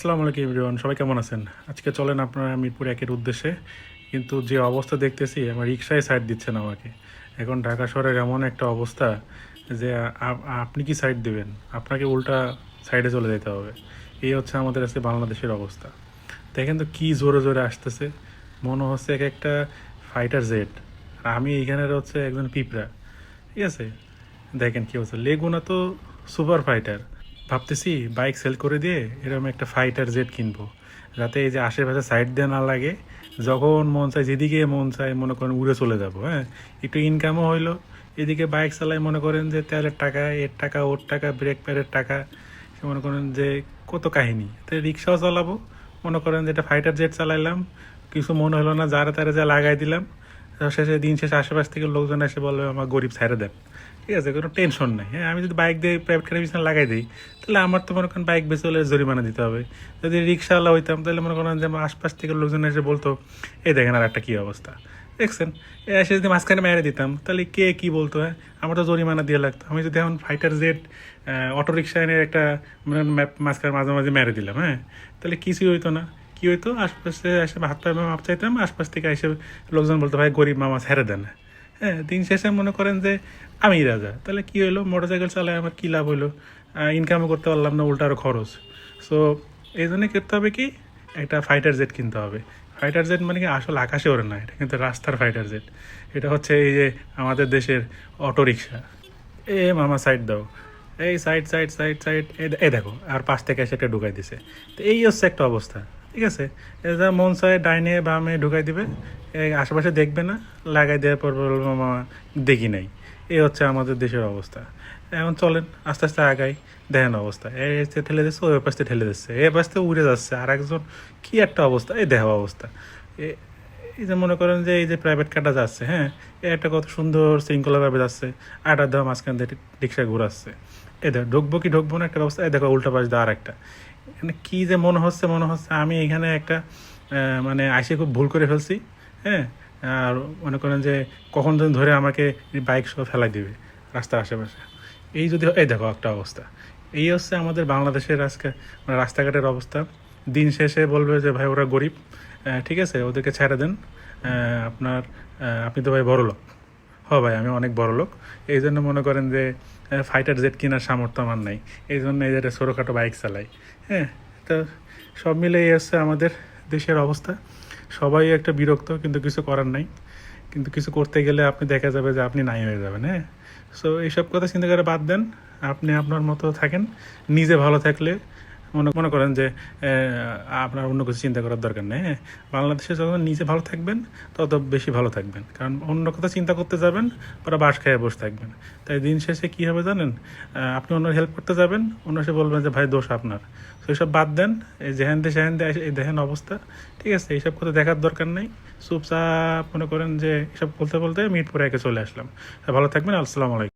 আসসালামু আলাইকুম এভরিওয়ান, সবাই কেমন আছেন? আজকে চলেন আপনারা মিরপুর একের উদ্দেশ্যে। কিন্তু যে অবস্থা দেখতেছি, আমার রিক্সায় সাইড দিচ্ছেন আমাকে। এখন ঢাকা শহরের এমন একটা অবস্থা যে আপনি কি সাইড দেবেন? আপনাকে উল্টা সাইডে চলে যেতে হবে। এই হচ্ছে আমাদের আজকে বাংলাদেশের অবস্থা। দেখেন তো কী জোরে জোরে আসতেছে। মনে হচ্ছে এক একটা ফাইটার জেট আর আমি এইখানের হচ্ছে একজন পিঁপড়া। ঠিক আছে? দেখেন কি অবস্থা। লেগুনা তো সুপার ফাইটার ভাবতেছি বাইক সেল করে দিয়ে এরকম একটা ফাইটার জেট কিনবো। যাতে এই যে আশেপাশে সাইড দিয়ে না লাগে, যখন মন চায়, যেদিকে মন চায়, মনে করেন উড়ে চলে যাব হ্যাঁ? একটু ইনকামও হইল। এদিকে বাইক চালাই মনে করেন যে তেলের টাকা, এর টাকা, ওর টাকা ব্রেক প্যাডের টাকা, মনে করেন যে কত কাহিনী। তো রিক্সাও চালাবো, মনে করেন যে এটা ফাইটার জেট চালাইলাম, কিছু মনে হলো না, যারা তারা যা লাগাই দিলাম শেষে দিন শেষে আশেপাশ থেকে লোকজন এসে বলবে আমার গরিব ছাইড়ে দেন। ঠিক আছে, কোনো টেনশন নাই। হ্যাঁ আমি যদি বাইক দিয়ে প্রাইভেট গাড়ি পিছনে লাগাই দিই, তাহলে আমার তো মনে করেন বাইক বেঁচে হলে জরিমানা দিতে হবে। যদি রিক্সাওয়ালা হইতাম, তাহলে মনে করেন যে আমার আশপাশ থেকে লোকজন এসে বলতো, এই দেখেন আর একটা কী অবস্থা। দেখছেন? এসে যদি মাঝখানে মেরে দিতাম, তাহলে কে কি বলতো হ্যাঁ? আমার তো জরিমানা দিয়ে লাগতো। আমি যদি এখন ফাইটার জেড অটো রিক্সা এনে একটা মানে মাঝখানে মাঝে মাঝে মেরে দিলাম হ্যাঁ? তাহলে কিছুই হইতো না। কি হইতো? আশপাশে এসে হাত পায়ে মাপ চাইতাম আশপাশ থেকে এসে লোকজন বলতো, ভাই, গরিব মামা ছেড়ে দেন। হ্যাঁ দিন শেষে মনে করেন যে, আমি রাজা। তাহলে কি হইল? মোটর সাইকেল চালায় আমার কী লাভ হইল? ইনকামও করতে পারলাম না, উল্টা আরও খরচ। সো এই জন্যে করতে হবে কি? একটা ফাইটার জেট কিনতে হবে। ফাইটার জেট মানে কি? আসলে আকাশে ওরে না, এটা কিন্তু রাস্তার ফাইটার জেট এটা হচ্ছে এই যে আমাদের দেশের অটো রিক্সা এ, মামা সাইড দাও। এই সাইড সাইড সাইড সাইড এ দেখো, আর পাশ থেকে এসে একটা ঢুকাই দিছে। তো এই হচ্ছে একটা অবস্থা। ঠিক আছে। এটা মন চায় ডাইনে বামে ঢুকাই দিবে আশেপাশে দেখবে না, লাগাই দেওয়ার পর মামা, দেখি নাই। এই হচ্ছে আমাদের দেশের অবস্থা। এখন চলেন, আস্তে আস্তে আগাই, দেখেন অবস্থা। এই হচ্ছে ঠেলে দিচ্ছে, ওই পাশে ঠেলে দিচ্ছে। এই পাশে উড়ে যাচ্ছে। আর একজন, কী একটা অবস্থা, এই দেহ অবস্থা। এ- এই যে মনে করেন যে এই যে প্রাইভেট কারটা যাচ্ছে হ্যাঁ এ একটা কত সুন্দর শৃঙ্খলাভাবে যাচ্ছে, আটার দেওয়া মাঝখান দিয়ে রিক্সা ঘুরাচ্ছে। এ দেখো, ঢুকবো কি ঢুকবো না, একটা অবস্থা এই দেখো, উল্টা পাশ দিয়ে আর একটা এখানে কী যে মনে হচ্ছে মনে হচ্ছে, আমি এখানে একটা মানে আইসে খুব ভুল করে ফেলছি হ্যাঁ? আর মনে করেন যে কখন যেন ধরে আমাকে বাইক সহ ফেলাই দিবে রাস্তার আশেপাশে। এই যদি এই দেখো একটা অবস্থা। এই হচ্ছে আমাদের বাংলাদেশের আজকে মানে রাস্তাঘাটের অবস্থা। দিন শেষে বলবে যে, ভাই, ওরা গরিব। ঠিক আছে? ওদেরকে ছেড়ে দেন। আপনার আপনি তো ভাই বড় লোক হ ভাই, আমি অনেক বড় লোক। এই জন্য মনে করেন যে ফাইটার জেট কেনার সামর্থ্য আমার নাই। এই জন্য এই ছোটোখাটো বাইক চালাই। হ্যাঁ তো সব মিলে এই হচ্ছে আমাদের দেশের অবস্থা। সবাই একটা বিরক্ত, কিন্তু কিছু করার নাই। কিন্তু কিছু করতে গেলে আপনি দেখা যাবে যে আপনি নাই হয়ে যাবেন হ্যাঁ। সো এইসব কথা চিন্তা করে বাদ দেন। আপনি আপনার মতো থাকেন। নিজে ভালো থাকলে মনে মনে করেন যে আপনার অন্য কিছু চিন্তা করার দরকার নেই হ্যাঁ? বাংলাদেশে যত নিজে ভালো থাকবেন, তত বেশি ভালো থাকবেন। কারণ অন্য কথা চিন্তা করতে যাবেন ওরা বাস খেয়ে বসে থাকবেন। তাই দিন শেষে কী হবে জানেন? আপনি অন্য হেল্প করতে যাবেন অন্য সে বলবেন যে, ভাই, দোষ আপনার। এইসব বাদ দেন, এই যেহেন দিয়ে সেহেন এই দেখেন অবস্থা, ঠিক আছে? এইসব কথা দেখার দরকার নেই। চুপচাপ মনে করেন যে, এসব বলতে বলতে মিট পরে একে চলে আসলাম। ভালো থাকবেন, আসসালামু আলাইকুম।